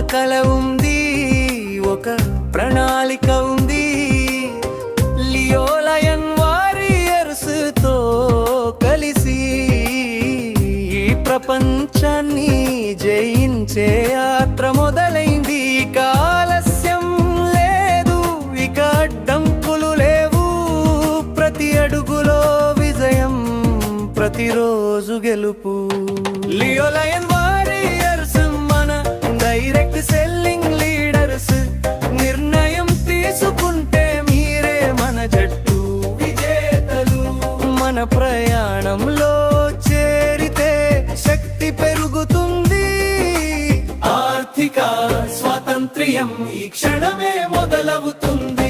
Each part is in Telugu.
కల ఉంది ఒక ప్రణాళిక ఉంది. లియోలయన్ వారియర్స్తో కలిసి ఈ ప్రపంచాన్ని జయించే యాత్ర మొదలైంది. ఇక ఆలస్యం లేదు ఇక అడ్డంకులు లేవు. ప్రతి అడుగులో విజయం ప్రతిరోజు గెలుపు. Leo Lion warriors direct selling leaders నిర్ణయం తీసుకుంటే మీరే మన జట్టు. విజేతలు. మన ప్రయాణంలో చేరితే శక్తి పెరుగుతుంది. ఆర్థిక స్వాతంత్ర్యం ఈ క్షణమే మొదలవుతుంది.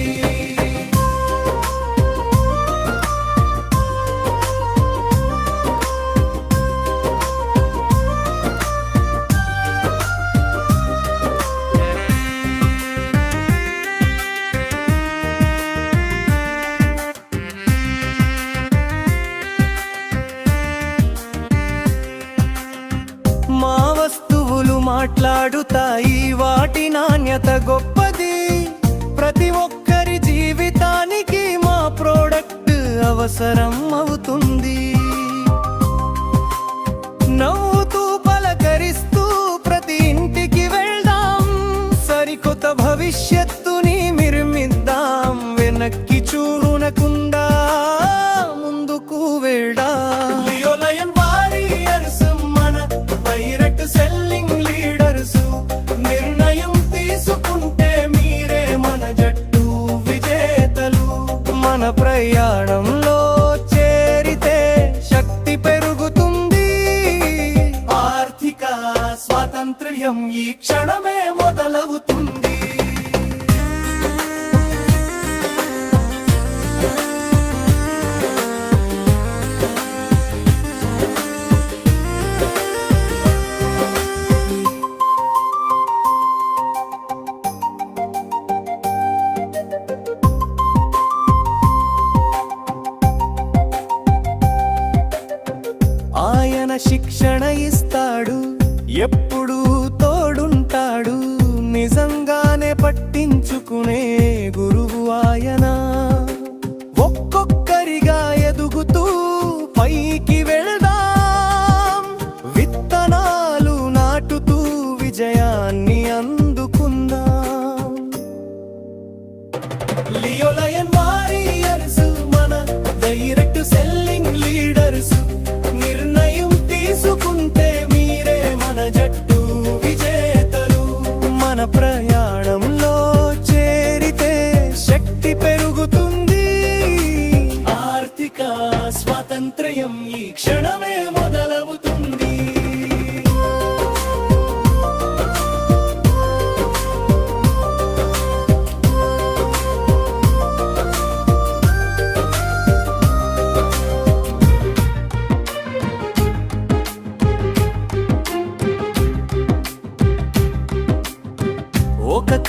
మాట్లాడుతాయి. వాటి నాణ్యత గొప్పది. ప్రతి ఒక్కరి జీవితానికి మా ప్రోడక్ట్ అవసరం అవుతుంది. మన ప్రయాణంలో చేరితే శక్తి పెరుగుతుంది. ఆర్థిక స్వాతంత్ర్యం ఈ క్షణమే మొదలవుతుంది. ఎప్పుడు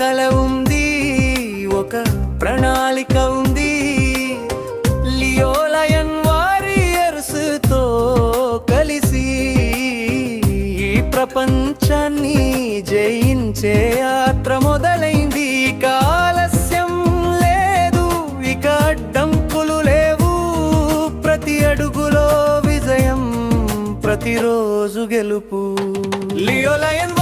కల ఉంది ఒక ప్రణాళిక ఉంది. లియోలయన్ వారియర్స్తో కలిసి ఈ ప్రపంచాన్ని జయించే యాత్ర మొదలైంది. కాలస్యం లేదు ఇక అడ్డంకులు లేవు. ప్రతి అడుగులో విజయం ప్రతిరోజు గెలుపు. లియోలయన్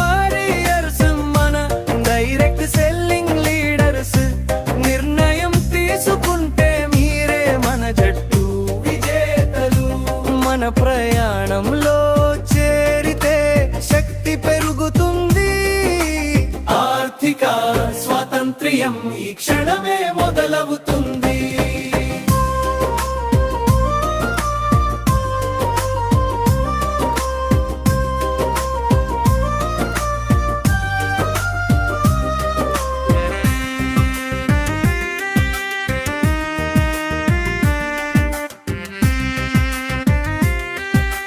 ఆర్థిక ఈ క్షణమే మొదలవుతుంది.